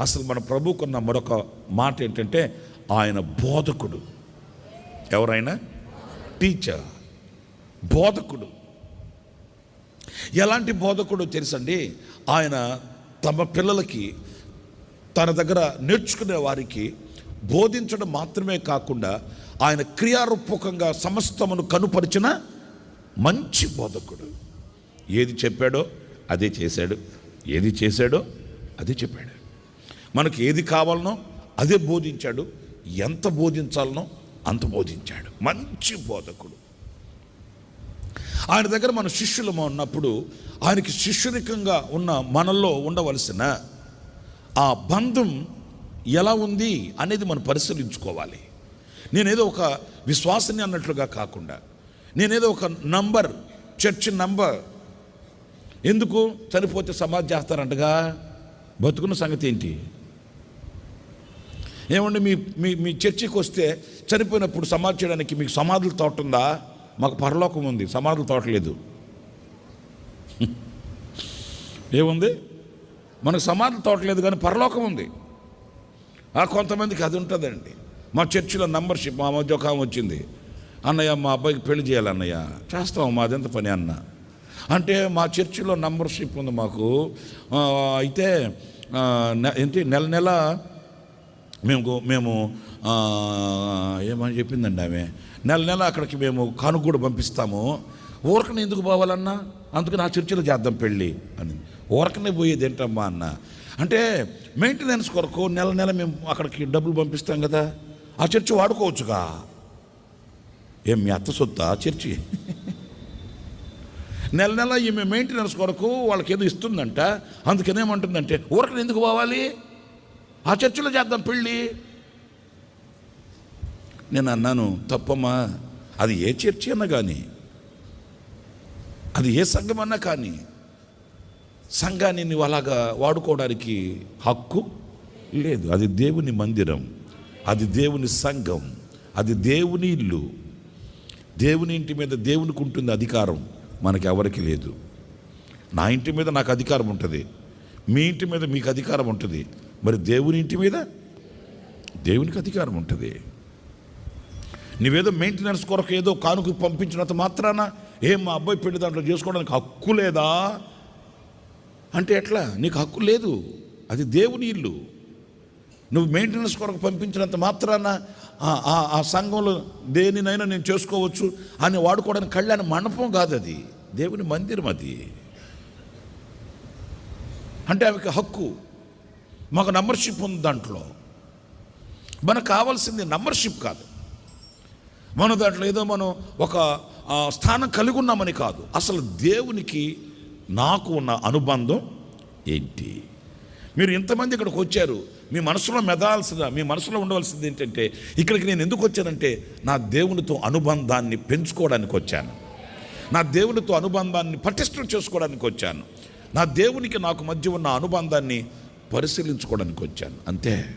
అసలు మన ప్రభుకున్న మరొక మాట ఏంటంటే ఆయన బోధకుడు. ఎవరైనా? టీచర్. బోధకుడు. ఎలాంటి బోధకుడు తెలుసండి? ఆయన తమ పిల్లలకి తన దగ్గర నేర్చుకునే వారికి బోధించడం మాత్రమే కాకుండా ఆయన క్రియారూపకంగా సమస్తమును కనుపరిచిన మంచి బోధకుడు. ఏది చెప్పాడో అదే చేశాడు. ఏది చేశాడో అదే చెప్పాడు. మనకి ఏది కావాలనో అదే బోధించాడు. ఎంత బోధించాలనో అంత బోధించాడు. మంచి బోధకుడు. ఆయన దగ్గర మన శిష్యులము ఉన్నప్పుడు ఆయనకి శిష్యునికంగా ఉన్న మనల్లో ఉండవలసిన ఆ బంధం ఎలా ఉంది అనేది మనం పరిశీలించుకోవాలి. నేనేదో ఒక విశ్వాసని అన్నట్లుగా కాకుండా నేనేదో ఒక నంబర్ చర్చ్ నంబర్. ఎందుకు? చనిపోతే సమాధి చేస్తారంటగా? బతుకున్న సంగతి ఏంటి? ఏమండి మీ మీ మీ చర్చికి వస్తే చనిపోయినప్పుడు సమాధి చేయడానికి మీకు సమాధులు తోట ఉందా? మాకు పరలోకం ఉంది సమాధులు తోటలేదు ఏముంది? మనకు సమాధులు తోటలేదు కానీ పరలోకం ఉంది. ఆ కొంతమందికి అది ఉంటుందండి. మా చర్చిలో నంబర్షిప్ మా మధ్య ఒక వచ్చింది. అన్నయ్య మా అబ్బాయికి పెళ్ళి చేయాలి అన్నయ్య. చేస్తాం మాదెంత పని? అన్న. అంటే మా చర్చిలో నంబర్షిప్ ఉంది మాకు. అయితే ఏంటి నెల నెల మేము మేము ఏమని చెప్పిందండి ఆమె? నెల నెల అక్కడికి మేము కానుక కూడా పంపిస్తాము. ఊరకని ఎందుకు పోవాలన్నా? అందుకు నా చర్చిలో చేద్దాం పెళ్ళి అని. ఊరకనే పోయేది ఏంటమ్మా అన్న? అంటే మెయింటెనెన్స్ కొరకు నెల నెల మేము అక్కడికి డబ్బులు పంపిస్తాం కదా. ఆ చర్చి వాడుకోవచ్చుగా? ఏం మీ అత్త సొత్తా చర్చి? నెల నెల ఈమె మెయింటెనెన్స్ కొరకు వాళ్ళకి ఏదో ఇస్తుందంట. అందుకనేమంటుందంటే ఊరకని ఎందుకు పోవాలి? ఆ చర్చిలో చేద్దాం పెళ్ళి. నేను అన్నాను తప్పమ్మా అది ఏ చర్చి అన్నా కానీ అది ఏ సంఘం అన్నా కానీ సంఘాన్ని నువ్వు అలాగా వాడుకోవడానికి హక్కు లేదు. అది దేవుని మందిరం అది దేవుని సంఘం అది దేవుని ఇల్లు. దేవుని ఇంటి మీద దేవునికి ఉంటుంది అధికారం మనకి ఎవరికి లేదు. నా ఇంటి మీద నాకు అధికారం ఉంటుంది. మీ ఇంటి మీద మీకు అధికారం ఉంటుంది. మరి దేవుని ఇంటి మీద దేవునికి అధికారం ఉంటుంది. నీవేదో మెయింటెనెన్స్ కొరకు ఏదో కానుక పంపించినంత మాత్రాన ఏం మా అబ్బాయి పెళ్ళి దాంట్లో చేసుకోవడానికి హక్కు లేదా? అంటే ఎట్లా? నీకు హక్కు లేదు. అది దేవుని ఇల్లు. నువ్వు మెయింటెనెన్స్ కొరకు పంపించినంత మాత్రాన ఆ- ఆ- ఆ సంఘంలో దేనినైనా నేను చేసుకోవచ్చు అని వాడుకోవడానికి కళ్యాణ మండపం కాదు అది దేవుని మందిరం అది. అంటే ఆమెకి హక్కు. మాకు నంబర్షిప్ ఉంది దాంట్లో. మనకు కావాల్సింది నంబర్షిప్ కాదు. మనం దాంట్లో ఏదో మనం ఒక స్థానం కలిగి ఉన్నామని కాదు. అసలు దేవునికి నాకు ఉన్న అనుబంధం ఏంటి? మీరు ఇంతమంది ఇక్కడికి వచ్చారు. మీ మనసులో మెదాల్సిన మీ మనసులో ఉండవలసింది ఏంటంటే ఇక్కడికి నేను ఎందుకు వచ్చానంటే నా దేవునితో అనుబంధాన్ని పెంచుకోవడానికి వచ్చాను. నా దేవునితో అనుబంధాన్ని పటిష్టం చేసుకోవడానికి వచ్చాను. నా దేవునికి నాకు మధ్య ఉన్న అనుబంధాన్ని పరిశీలించుకోవడానికి వచ్చాను. అంతే.